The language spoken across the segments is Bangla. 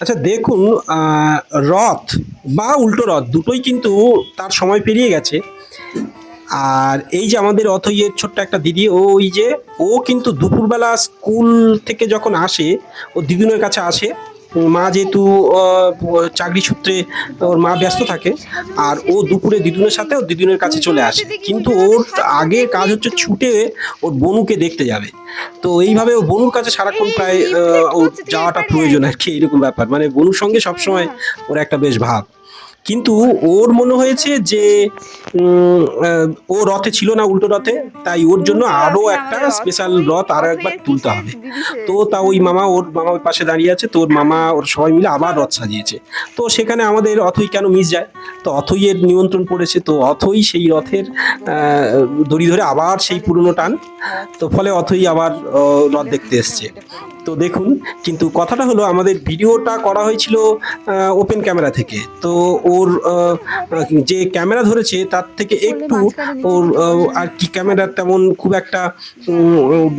আচ্ছা দেখুন রথ বা উল্টো রথ দুটোই কিন্তু তার সময় পেরিয়ে গেছে। আর এই যে আমাদের অথইয়ের ছোট্ট একটা দিদি, ও ওই যে, ও কিন্তু দুপুরবেলা স্কুল থেকে যখন আসে, ও দিদুনের কাছে আসে মা যেহেতু চাকরি সূত্রে ওর মা ব্যস্ত থাকে, আর ও দুপুরে দিদুনের সাথে ওর দিদুনের কাছে চলে আসে। কিন্তু ওর আগে কাজ হচ্ছে ছুটে ওর বনুকে দেখতে যাবে। তো এইভাবে ও বনুর কাছে সারাক্ষণ প্রায় ও যাওয়াটা প্রয়োজন আর কি এরকম ব্যাপার। মানে বনুর সঙ্গে সবসময় ওর একটা বেশ ভাব। কিন্তু ওর মনে হয়েছে যে ও রথে ছিল না উল্টো রথে, তাই ওর জন্য আরও একটা স্পেশাল রথ আরও একবার তুলতে হবে। তো তা ওই মামা ওর মামা পাশে দাঁড়িয়ে আছে, তো ওর মামা, ওর সবাই মিলে আবার রথ সাজিয়েছে। তো সেখানে আমাদের অথই কেন মিস যায়? তো অথইয়ের নিমন্ত্রণ পড়েছে তো অথই সেই রথের দড়ি ধরে আবার সেই পুরনো টান। তো ফলে অথই আবার রথ দেখতে এসছে। তো দেখুন কিন্তু কথাটা হলো আমাদের ভিডিওটা করা হয়েছিল ওপেন ক্যামেরা থেকে। তো ওর যে ক্যামেরা ধরেছে তার থেকে একটু ওর আর কি ক্যামেরার তেমন খুব একটা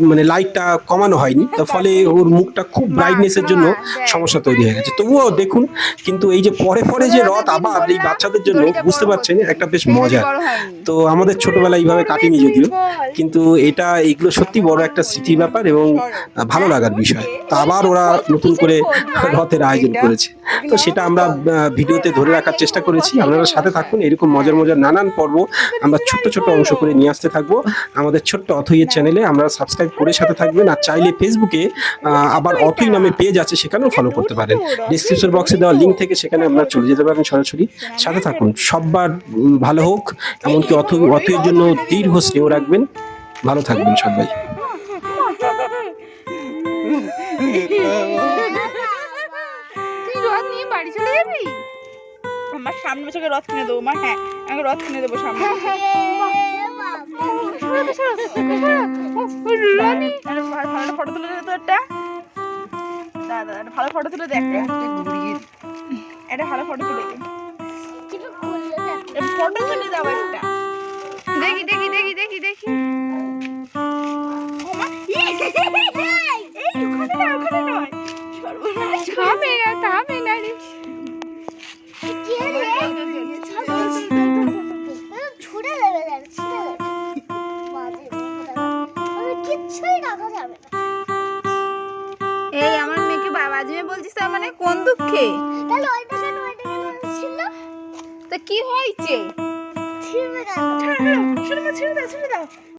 মানে লাইটটা কমানো হয়নি। তো ফলে ওর মুখটা খুব ব্রাইটনেসের জন্য সমস্যা তৈরি হয়ে গেছে। তবুও দেখুন কিন্তু এই যে পরে পরে যে রথ আবার এই বাচ্চাদের জন্য বুঝতে পারছেন একটা বেশ মজা তো আমাদের ছোটবেলায় এইভাবে কাটেনি যদিও কিন্তু এটা এগুলো সত্যি বড় একটা স্মৃতির ব্যাপার এবং ভালো লাগার বিষয়। তো আবার ওরা নতুন করে রথের আয়োজন করেছে। তো সেটা আমরা ভিডিওতে ধরে রাখার চেষ্টা করেছি। আপনারা সাথে থাকুন এরকম মজার মজার নানান পর্ব আমরা ছোট্ট ছোট্ট অংশ করে নিয়ে আসতে থাকব। আমাদের ছোট্ট অথইয়ের চ্যানেলে আমরা সাবস্ক্রাইব করে সাথে থাকবেন। আর চাইলে ফেসবুকে আবার অথই নামে পেজ আছে সেখানেও ফলো করতে পারেন। ডিসক্রিপশন বক্সে দেওয়া লিঙ্ক থেকে সেখানে আপনারা চলে যেতে পারেন সরাসরি। সাথে থাকুন। সববার ভালো হোক এমনকি অথ অথইয়ের জন্য দীর্ঘ স্নেহ রাখবেন। ভালো থাকবেন সবাই। রথ নিয়ে বাড়ি চলে যাবি আমার সামনে বছরকে রথ কিনে দেবো মা হ্যাঁ আমি রথ কিনে দেবো সামনে। ভালো ভালো ফটো তুলে দে তো একটা। দাদা ভালো ফটো তুলে দে একটা। ভালো ফটো তুলে ফটো তুলে দাও একটা দেখি দেখি দেখি দেখি দেখি এই না থামে না থামে না রে ছুড়ে দেবে দেখ ছুড়ে দেবে বাজে আমি কিচ্ছুই রাখা যাবে না এই আমার মেয়েকে বাবা আজমে বলছিস তার মানে কোন দুঃখে তাহলে ওইটা কি হয়েছে? ছেড়ে দাও। ছেড়ে দাও ছেড়ে দাও